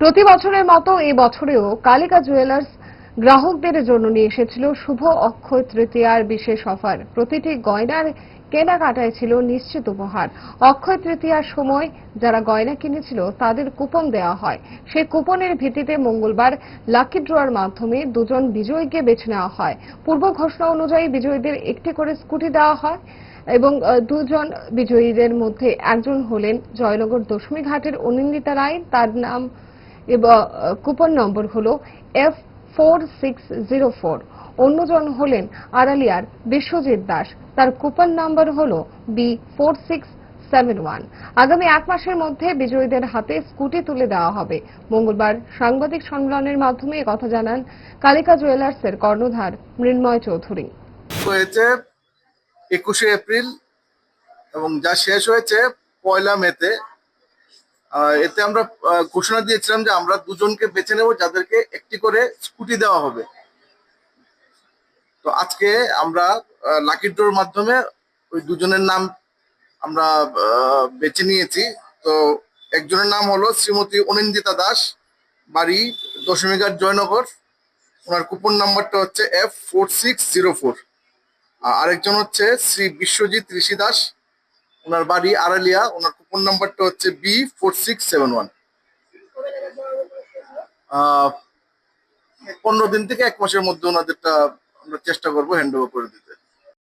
প্রতি বছরের মতো এই বছরেও কালিকা জুয়েলার্স গ্রাহকদের জন্য নিয়ে এসেছিল শুভ অক্ষয় তৃতীয়ার বিশেষ অফার। প্রতিটি গয়নার কেনাকাটায় ছিল নিশ্চিত উপহার। অক্ষয় তৃতীয়ার সময় যারা গয়না কিনেছিল, তাদের কুপন দেওয়া হয়। সেই কুপনের ভিত্তিতে মঙ্গলবার লাকি ড্রয়ার মাধ্যমে দুজন বিজয়ীকে বেছে নেওয়া হয়। পূর্ব ঘোষণা অনুযায়ী বিজয়ীদের একটি করে স্কুটি দেওয়া হয় এবং দুজন বিজয়ীদের মধ্যে একজন হলেন জয়নগর দশমী ঘাটের অনিন্দিতা রায়। তার নাম এবং কুপন নম্বর হলো F four six zero four অন্যজন হলেন আড়ালিয়ার বিশ্বজিৎ দাস। তার কুপন নাম্বার হলো B four six seven one আগামী এক মাসের মধ্যে বিজয়ীদের হাতে স্কুটি তুলে দেওয়া হবে। মঙ্গলবার সাংবাদিক সম্মেলনের মাধ্যমে কথা জানান কালিকা জুয়েলার্সের কর্ণধার মৃন্ময় চৌধুরী। হয়েছে একুশে এপ্রিল এবং যা শেষ হয়েছে পয়লা মেতে। এতে আমরা ঘোষণা দিয়েছিলাম যে আমরা দুজনকে বেছে নেব যাদেরকে একটি করে স্কুটি দেওয়া হবে। তো আজকে আমরা লাকি ড্রোর মাধ্যমে ওই দুজনের নাম আমরা বেছে নিয়েছি। তো একজনের নাম হলো শ্রীমতী অনিন্দিতা দাস, বাড়ি দশমীঘাট জয়নগর। ওনার কুপন নাম্বারটা হচ্ছে F four six zero four আরেকজন হচ্ছে শ্রী বিশ্বজিৎ ঋষি দাস। ওনার বাড়ি আড়ালিয়া, ওনার কুপন নাম্বারটা হচ্ছে B four six seven one পনেরো দিন থেকে এক মাসের মধ্যে ওনাদেরটা আমরা চেষ্টা করব হ্যান্ড ওভার করে দিতে।